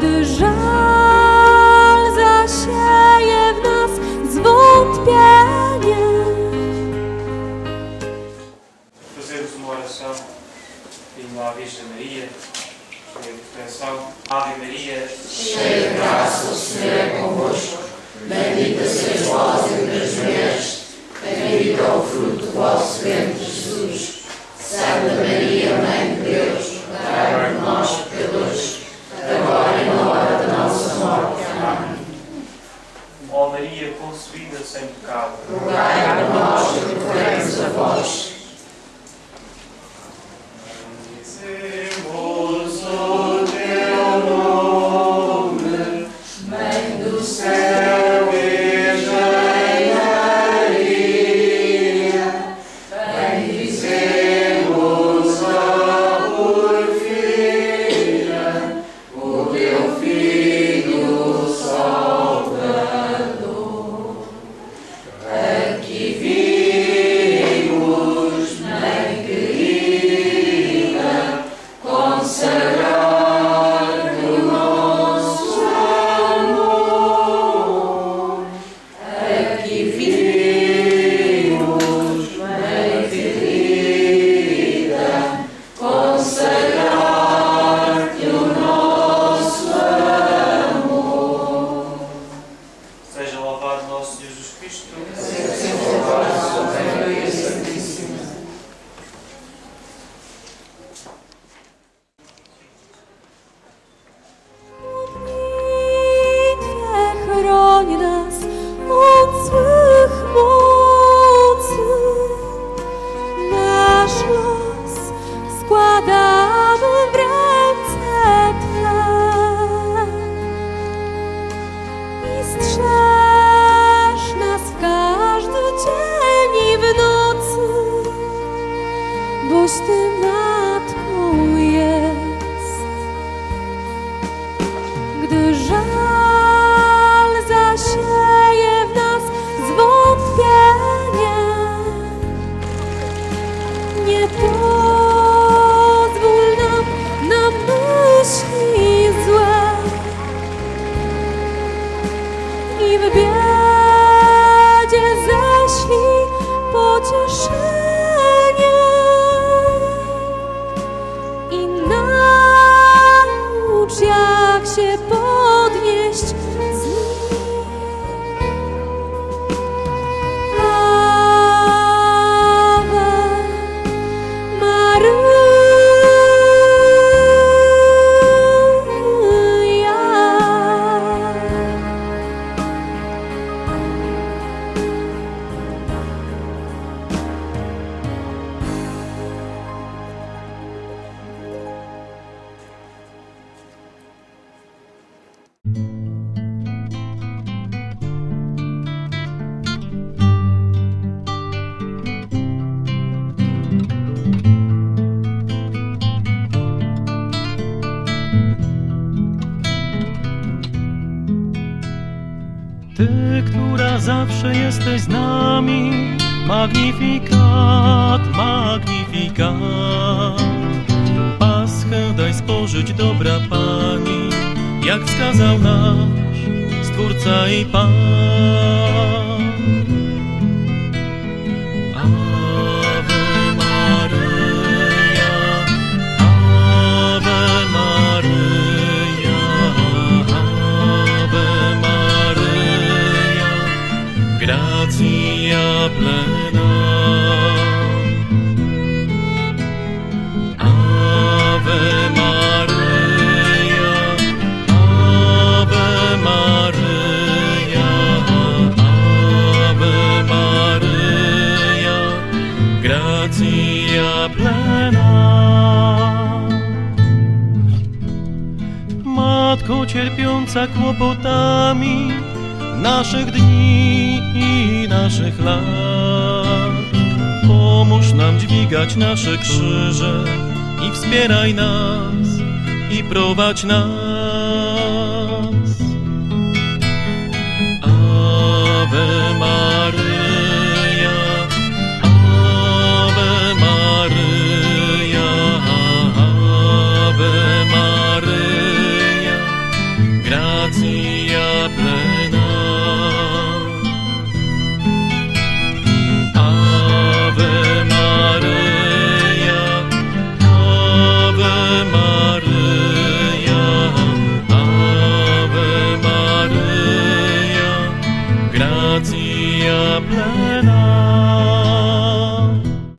Gdy żal zasieje w nas zwątpienie, Fazemos uma oração pedindo à Virgem Maria, cheia de proteção. Ave Maria, cheia de graça, o Senhor é convosco. Bendita sois vós entre as mulheres, bendito é o fruto do vosso ventre, Jesus. Santa Maria, Ty, która zawsze jesteś z nami, magnifikat, magnifikat. Paschę daj spożyć, dobra Pani, jak wskazał nasz Stwórca i Pan. Plena. Matko cierpiąca kłopotami naszych dni i naszych lat, pomóż nam dźwigać nasze krzyże i wspieraj nas i prowadź nas.